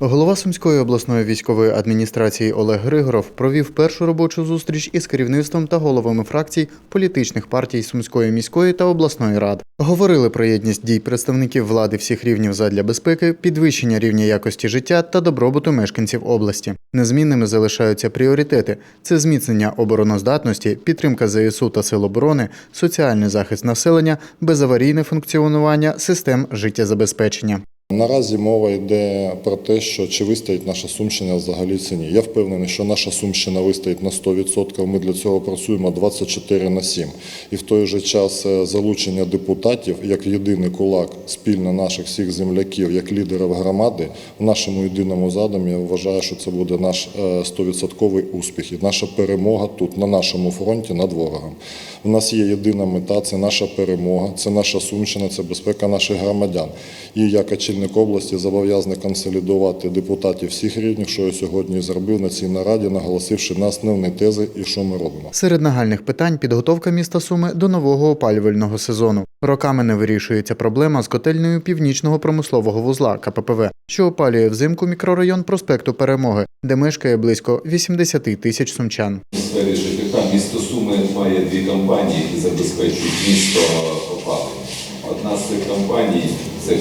Голова Сумської обласної військової адміністрації Олег Григоров провів першу робочу зустріч із керівництвом та головами фракцій політичних партій Сумської міської та обласної рад. Говорили про єдність дій представників влади всіх рівнів задля безпеки, підвищення рівня якості життя та добробуту мешканців області. Незмінними залишаються пріоритети: це зміцнення обороноздатності, підтримка ЗСУ та сил оборони, соціальний захист населення, безаварійне функціонування систем життєзабезпечення. Наразі мова йде про те, що чи вистоїть наша Сумщина взагалі ціні. Я впевнений, що наша Сумщина вистоїть на 100%. Ми для цього працюємо 24 на 7. І в той же час е, залучення депутатів як єдиний кулак спільно наших всіх земляків, як лідерів громади, в нашому єдиному задумі я вважаю, що це буде наш е, 100% успіх і наша перемога тут, на нашому фронті, над ворогом. У нас є єдина мета це наша перемога, це наша Сумщина, це безпека наших громадян. І як очільник області зобов'язаний консолідувати депутатів всіх рівнів, що я сьогодні зробив на цій нараді, наголосивши на основні тези і що ми робимо. Серед нагальних питань підготовка міста Суми до нового опалювального сезону. Роками не вирішується проблема з котельнею північного промислового вузла КППВ, що опалює взимку мікрорайон проспекту Перемоги, де мешкає близько 80 тисяч сумчан. У сфері ЖКХ місто Суми має дві компанії, які забезпечують місто опаленням. Одна з цих компаній це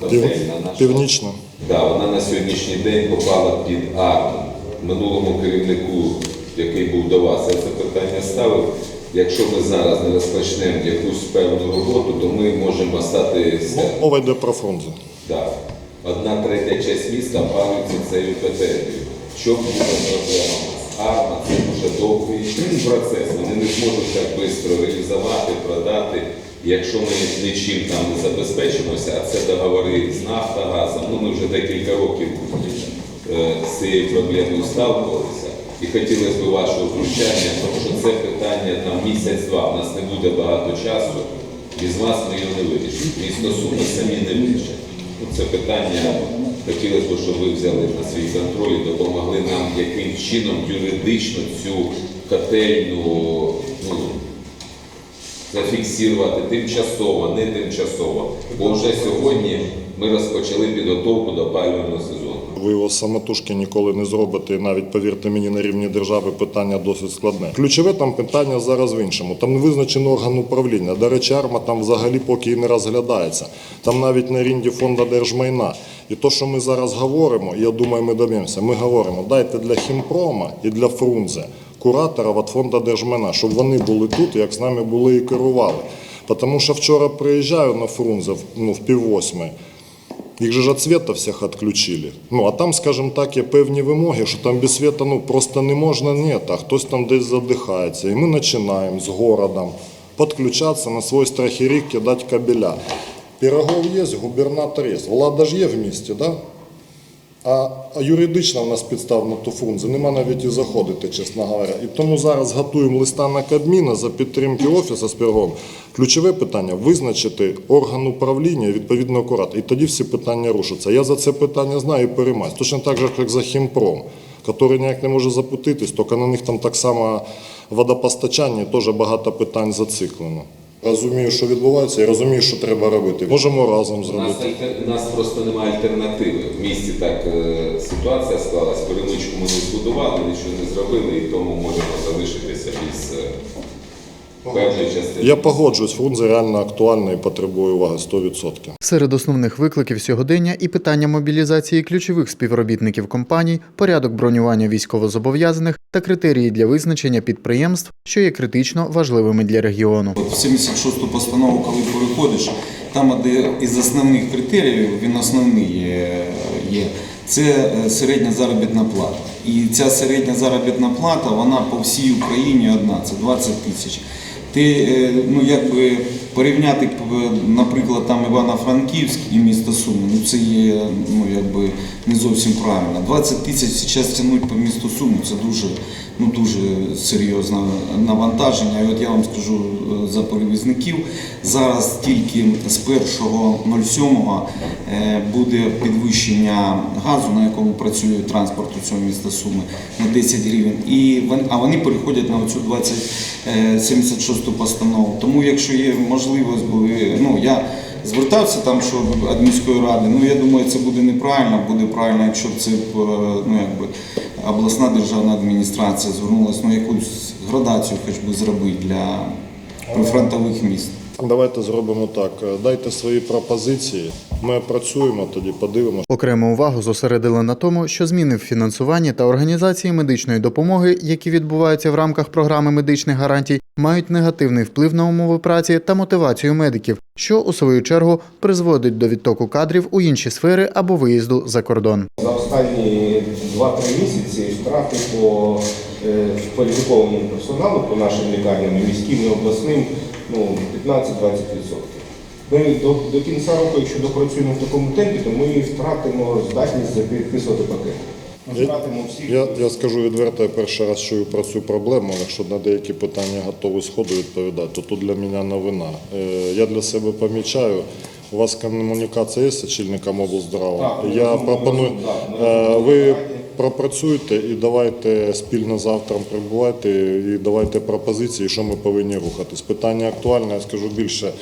котельна наша. Північно. Да, вона на сьогоднішній день попала під АРМ. Минулому керівнику, який був до вас, я це питання ставив. Якщо ми зараз не розпочнемо якусь певну роботу, то ми можемо стати Мова йде про фрунзе. Да. Одна третя частина міста опалюється цією котельнею. Що буде проблема? Арма це дуже довгий процес. Вони не зможуть так швидко реалізувати, продати. Якщо ми нічим там не забезпечимося, а це договори з Нафтогазом, ну ми вже декілька років е, з цією проблемою сталкувалися. І хотілося б вашого втручання, тому що це питання там місяць-два, у нас не буде багато часу. Без вас ми його не вирішимо. Місто Суми самі не вирішать. Ну, Це питання хотілося б, щоб ви взяли на свій контроль і допомогли нам яким чином юридично цю котельну ну, зафіксувати тимчасово, не тимчасово. Бо вже сьогодні ми розпочали підготовку до опалювального сезону. Ви його самотужки ніколи не зробите. Навіть повірте мені, на рівні держави питання досить складне. Ключове там питання зараз в іншому. Там не визначено орган управління. До речі, арма там взагалі поки і не розглядається. Там навіть на рівні фонду держмайна. І то, що ми зараз говоримо, я думаю, ми доб'ємося. Ми говоримо, дайте для хімпрома і для Фрунзе куратора від фонду держмайна, щоб вони були тут, як з нами були і керували. Тому що вчора приїжджаю на Фрунзе ну, в піввосьми. Їх же ж від света всіх відключили. Ну, а там, скажімо так, є певні вимоги, що там без света ну, просто не можна, ні, а хтось там десь задихається. І ми починаємо з городом підключатися на свій страх і рік, кидати кабеля. Пірогов є, губернатор є. Влада ж є в місті, так? Да? А, а юридично в нас підстав на ту нема навіть і заходити, чесно говоря. І тому зараз готуємо листа на Кабміна за підтримки офісу з Пірогом. Ключове питання визначити орган управління відповідно акурат. І тоді всі питання рушаться. Я за це питання знаю і переймаюсь. Точно так же, як за Хімпром, який ніяк не може запутитись, тільки на них там так само водопостачання теж багато питань зациклено. Розумію, що відбувається, і розумію, що треба робити. Можемо разом У нас, зробити. альтер- у нас просто немає альтернативи. В місті так е, ситуація склалась, перемичку ми не збудували, нічого не зробили, і тому можемо залишитися без е, певної частини. Я погоджуюсь, Фрунзе реально актуальна і потребує уваги 100%. Серед основних викликів сьогодення і питання мобілізації ключових співробітників компаній, порядок бронювання військовозобов'язаних та критерії для визначення підприємств, що є критично важливими для регіону. В 76-ту постанову, коли переходиш, там один із основних критеріїв, він основний є, є це е, середня заробітна плата. І ця середня заробітна плата, вона по всій Україні одна, це 20 тисяч. Ти, е, ну якби порівняти, наприклад, там Івано-Франківськ і місто Суми, ну це є ну, якби не зовсім правильно. 20 тисяч зараз тягнуть по місту Суми, це дуже, ну, дуже серйозне навантаження. І от я вам скажу е, за перевізників, зараз тільки з 1.07 е, буде підвищення газу, на якому працює транспорт у цьому міста Суми, на 10 гривень. І а вони переходять на оцю 20, е, 76 постанову. Тому якщо є можливість, бо е, ну, я звертався там, що від міської ради. Ну я думаю, це буде неправильно. Буде правильно, якщо б це е, ну якби обласна державна адміністрація звернулася, ну якусь градацію хоч би зробити для прифронтових міст. Давайте зробимо так. Дайте свої пропозиції. Ми працюємо тоді, подивимося. Окрему увагу зосередили на тому, що зміни в фінансуванні та організації медичної допомоги, які відбуваються в рамках програми медичних гарантій, мають негативний вплив на умови праці та мотивацію медиків, що у свою чергу призводить до відтоку кадрів у інші сфери або виїзду за кордон. За останні 2-3 місяці втрати по е, кваліфікованому персоналу по нашим лікарням, міським і обласним, ну, 15-20%. Ми до, до кінця року, якщо допрацюємо в такому темпі, то ми втратимо здатність записувати пакети. Я, я скажу відверто, я перший раз чую про цю проблему. Якщо на деякі питання готовий сходу відповідати, то тут для мене новина. Е, я для себе помічаю. У вас комунікація є з очільником облздрава? Так, Я разом- пропоную, так, ми е, ви пропрацюйте і давайте спільно завтра прибувати і давайте пропозиції, що ми повинні рухатись. Питання актуальне, я скажу більше.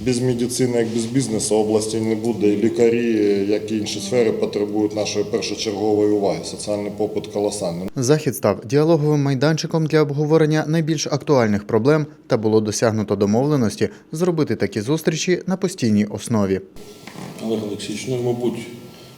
Без медицини, як без бізнесу, області не буде. І лікарі, як і інші сфери, потребують нашої першочергової уваги. Соціальний попит колосальний. Захід став діалоговим майданчиком для обговорення найбільш актуальних проблем та було досягнуто домовленості зробити такі зустрічі на постійній основі. Олег Олексійович, ну, мабуть,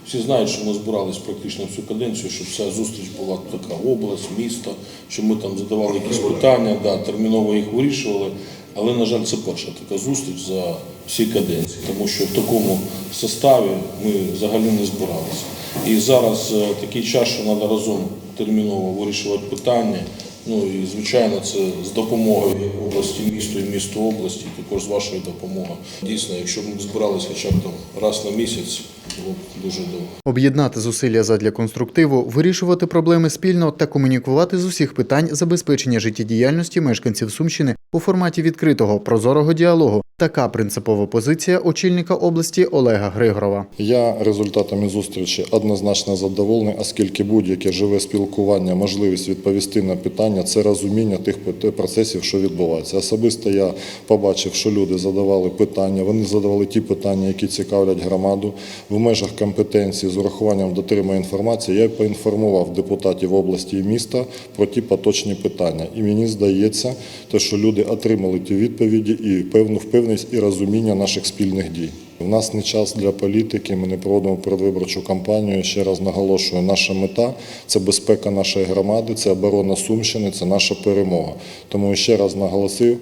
всі знають, що ми збирались практично всю каденцію, щоб вся зустріч була така область, місто, щоб ми там задавали якісь питання, да, терміново їх вирішували. Але, на жаль, це перша така зустріч за всі каденції, тому що в такому составі ми взагалі не збиралися. І зараз е, такий час, що треба разом терміново вирішувати питання. Ну і звичайно, це з допомогою області місту і місту області, також з вашою допомогою. Дійсно, якщо б ми збиралися хоча б там раз на місяць, було дуже довго. Об'єднати зусилля задля конструктиву, вирішувати проблеми спільно та комунікувати з усіх питань забезпечення життєдіяльності мешканців Сумщини у форматі відкритого прозорого діалогу. Така принципова позиція очільника області Олега Григорова. Я результатами зустрічі однозначно задоволений, оскільки будь-яке живе спілкування, можливість відповісти на питання це розуміння тих процесів, що відбуваються. Особисто я побачив, що люди задавали питання. Вони задавали ті питання, які цікавлять громаду в межах компетенції з урахуванням дотримання інформації. Я поінформував депутатів області і міста про ті поточні питання. І мені здається, те, що люди отримали ті відповіді і певну впевненість і розуміння наших спільних дій. У нас не час для політики, ми не проводимо передвиборчу кампанію. Ще раз наголошую, наша мета це безпека нашої громади, це оборона Сумщини, це наша перемога. Тому ще раз наголосив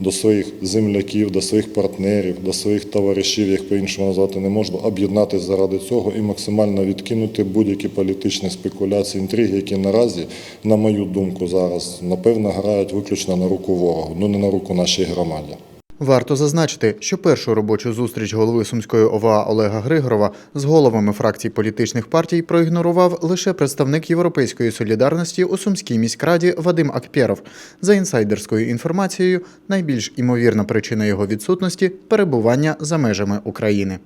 до своїх земляків, до своїх партнерів, до своїх товаришів, їх по-іншому назвати не можна, об'єднатися заради цього і максимально відкинути будь-які політичні спекуляції, інтриги, які наразі, на мою думку, зараз напевно грають виключно на руку ворогу, ну не на руку нашій громаді. Варто зазначити, що першу робочу зустріч голови Сумської ОВА Олега Григорова з головами фракцій політичних партій проігнорував лише представник Європейської солідарності у Сумській міськраді Вадим Акпєров. За інсайдерською інформацією, найбільш імовірна причина його відсутності перебування за межами України.